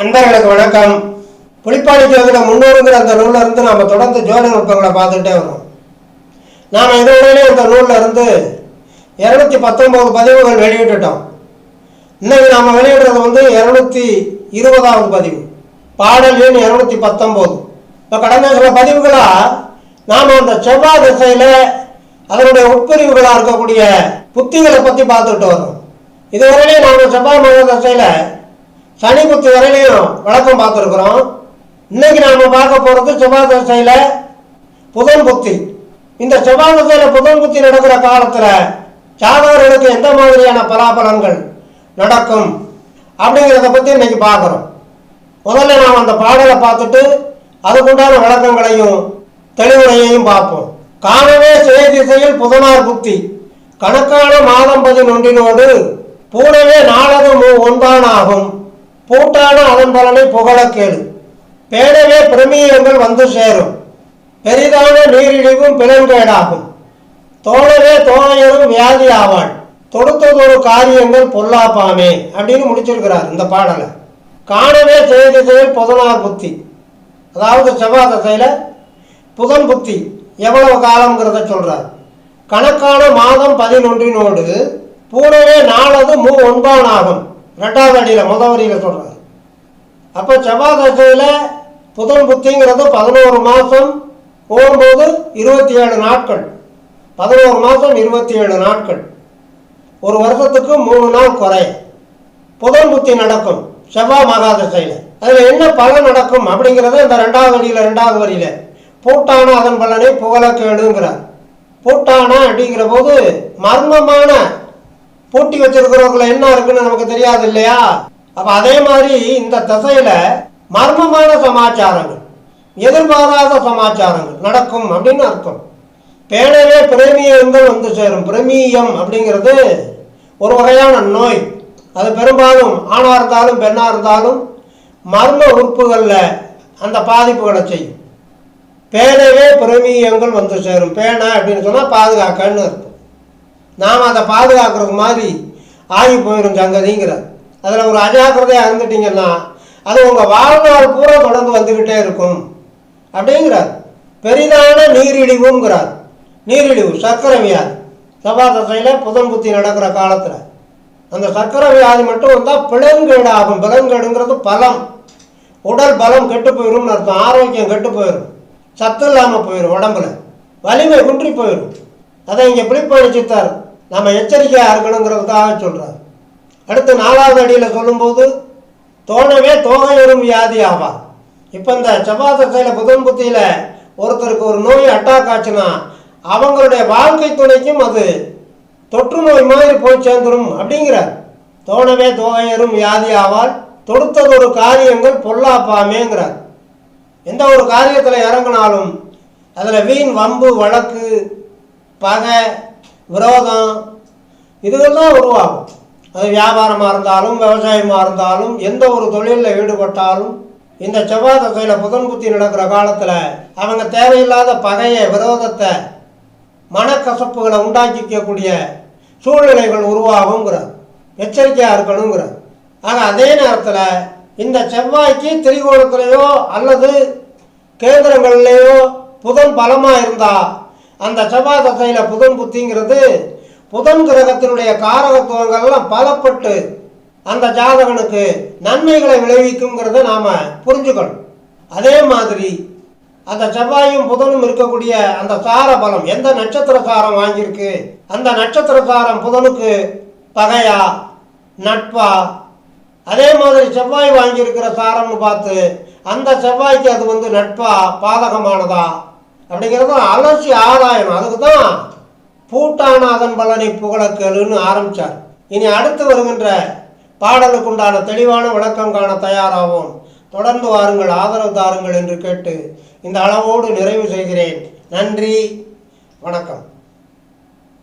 அன்பர்களுக்கு வணக்கம். புளிப்பாடி ஜோதிட முன்னூறுங்கிற அந்த நூலில் இருந்து நாம் தொடர்ந்து ஜோதி நுட்பங்களை பார்த்துக்கிட்டே வரோம் நாம் இதுவரையிலே இந்த நூலில் இருந்து இரநூத்தி பத்தொம்போது பதிவுகள் வெளியிட்டுட்டோம். இன்னைக்கு நாம் வெளியிடுறது வந்து இரநூத்தி இருபதாவது பதிவு. பாடல் எண் இரநூத்தி பத்தொம்போது இப்போ கடந்த சில பதிவுகளாக நாம் அந்த செவ்வாய் திசையில் அதனுடைய உட்பிரிவுகளாக இருக்கக்கூடிய புத்திகளை பற்றி பார்த்துக்கிட்டு வரோம் இதுவரையிலே நாம் செவ்வாய் மக திசையில் சனி புத்தி வரையிலையும் விளக்கம் பார்த்துருக்குறோம். இன்னைக்கு நாம் பார்க்க போகிறது செவ்வாய் புதன் புத்தி. இந்த செவ்வாய் புதன் புத்தி நடக்கிற காலத்தில் ஜாதகர்களுக்கு எந்த மாதிரியான பலாபலன்கள் நடக்கும் அப்படிங்கிறத பற்றி இன்னைக்கு பார்க்குறோம். முதல்ல நாம் அந்த பாடலை பார்த்துட்டு அதுக்குண்டான விளக்கங்களையும் தெளிவுரையையும் பார்ப்போம். காணவே சுய திசையில் புதனார் புத்தி. கணக்கான மாதம் பதினொன்றினோடு பூனவே நாளது ஒன்றானாகும் பூட்டான அதன் பலனை புகழக்கேடு பேடவே பிரமீயங்கள் வந்து சேரும். பெரிதான நீரிழிவும் பிளங்கேடாகும் தோழவே தோழையரும் வியாதி ஆவாள் தொடுத்ததொரு காரியங்கள் பொல்லாப்பாமே அப்படின்னு முடிச்சிருக்கிறார் இந்த பாடலை. காணவே செய்தி செயல் புதனார் புத்தி. அதாவது செவ்வாய் திசையில் புதன் புத்தி எவ்வளவு காலங்கிறத சொல்கிறார் கணக்கான மாதம் பதினொன்றினோடு பூனவே நாளது மூ ஒன்பானாகும் ரெண்டாவது அடியில் முதவரியில் வரியில் அப்போ செவ்வாதசையில் புதன் புத்திங்கிறது பதினோரு மாதம் போகும்போது இருபத்தி ஏழு நாட்கள். பதினோரு மாதம் இருபத்தி ஏழு நாட்கள். ஒரு வருஷத்துக்கு மூணு நாள் குறைய புதன் புத்தி நடக்கும். செவ்வாய் மகாதசையில். அதில் என்ன பலன் நடக்கும் அப்படிங்கிறத இந்த ரெண்டாவது வரியில் ரெண்டாவது வரியில். பூட்டான அதன் பலனை புகழ கேடுங்கிறார். பூட்டான அப்படிங்கிற போது மர்மமான பூட்டி வச்சிருக்கிறவங்கள என்ன இருக்குன்னு நமக்கு தெரியாது இல்லையா? அப்ப அதே மாதிரி இந்த திசையில மர்மமான சமாச்சாரங்கள் எதிர்பாராத சமாச்சாரங்கள் நடக்கும் அப்படின்னு அர்த்தம். பேணவே பிரேமியங்கள் வந்து சேரும். பிரமீயம் அப்படிங்கிறது ஒரு வகையான நோய். அது பெரும்பாலும் ஆணாக இருந்தாலும் பெண்ணாக இருந்தாலும் மர்ம உறுப்புகளில் அந்த பாதிப்புகளை செய்யும். பேணவே பிரமீயங்கள் வந்து சேரும். பேண அப்படின்னு சொன்னால் பாதுகாக்கன்னு இருக்கும் நாம் அதை பாதுகாக்கிறது மாதிரி ஆகி போயிடும் சங்கதிங்கிறார். அதில் ஒரு அஜாக்கிரதையாக இருந்துட்டிங்கன்னா அது உங்கள் வாழ்நாள் பூரா தொடர்ந்து வந்துக்கிட்டே இருக்கும். அப்படிங்கிறார். பெரிதான நீரிழிவுங்கிறார். நீரிழிவு சர்க்கரை வியாதி. செவ்வாய் தசையில் புதன் புத்தி நடக்கிற காலத்தில். அந்த சர்க்கரை வியாதி மட்டும் வந்தால் பிளங்கேடு ஆகும் பிளங்கேடுங்கிறது பலம். உடல் பலம் கெட்டு போயிடும்னு அர்த்தம். ஆரோக்கியம் கெட்டு போயிடும் சத்து இல்லாமல் போயிடும் உடம்புல. வலிமை குன்றி போயிடும் அதை இங்கே பிடிப்பாடி சித்தார். நம்ம எச்சரிக்கையாக இருக்கணுங்கிறதுக்காக சொல்கிறார் அடுத்து நாலாவது அடியில் சொல்லும்போது தோணவே தோகையரும் வியாதி ஆவார் இப்போ இந்த செவ்வாய் புதன் புத்தியில் ஒருத்தருக்கு ஒரு நோய் அட்டாக் ஆச்சுன்னா அவங்களுடைய வாழ்க்கை துணைக்கும் அது தொற்று நோய் மாதிரி போய் சேர்ந்துடும் அப்படிங்கிறார். தோணவே தோகையரும் வியாதி ஆவால் ஒரு காரியங்கள் பொல்லாப்பாமேங்கிறார். எந்த ஒரு காரியத்தில் இறங்கினாலும் அதில் வீண் வம்பு வழக்கு பகை விரோதம் இதுகள்லாம் உருவாகும். அது வியாபாரமாக இருந்தாலும் விவசாயமாக இருந்தாலும் எந்த ஒரு தொழிலில் ஈடுபட்டாலும் இந்த செவ்வாய் தசையில் புதன் புத்தி நடக்கிற காலத்தில் அவங்க தேவையில்லாத பகையை விரோதத்தை மனக்கசப்புகளை உண்டாக்கிக்கக்கூடிய சூழ்நிலைகள் உருவாகுங்கிறார் எச்சரிக்கையாக இருக்கணுங்கிறார். ஆக அதே நேரத்தில் இந்த செவ்வாய்க்கு திரிகோணத்திலேயோ அல்லது கேந்திரங்கள்லேயோ புதன் பலமாக இருந்தால் அந்த செவ்வாய் தசையில் புதன் புத்திங்கிறது புதன் கிரகத்தினுடைய காரகத்துவங்கள்லாம் பலப்பட்டு அந்த ஜாதகனுக்கு நன்மைகளை விளைவிக்குங்கிறத நாம் புரிஞ்சுக்கணும். அதே மாதிரி அந்த செவ்வாயும் புதனும் இருக்கக்கூடிய அந்த சார பலம் எந்த நட்சத்திர சாரம் வாங்கியிருக்கு? அந்த நட்சத்திர சாரம் புதனுக்கு பகையா நட்பா? அதே மாதிரி செவ்வாய் வாங்கியிருக்கிற சாரம்னு பார்த்து அந்த செவ்வாய்க்கு அது வந்து நட்பா பாதகமானதா? அப்படிங்கிறதும் அலசி ஆராயணும். அதுக்கு தான் பூட்டான அதன் பலனை புகழக்கேளுன்னு ஆரம்பித்தார் இனி அடுத்து வருகின்ற பாடலுக்குண்டான தெளிவான விளக்கம் காண தயாராகும் தொடர்ந்து வாருங்கள் ஆதரவு தாருங்கள் என்று கேட்டு இந்த அளவோடு நிறைவு செய்கிறேன். நன்றி வணக்கம்.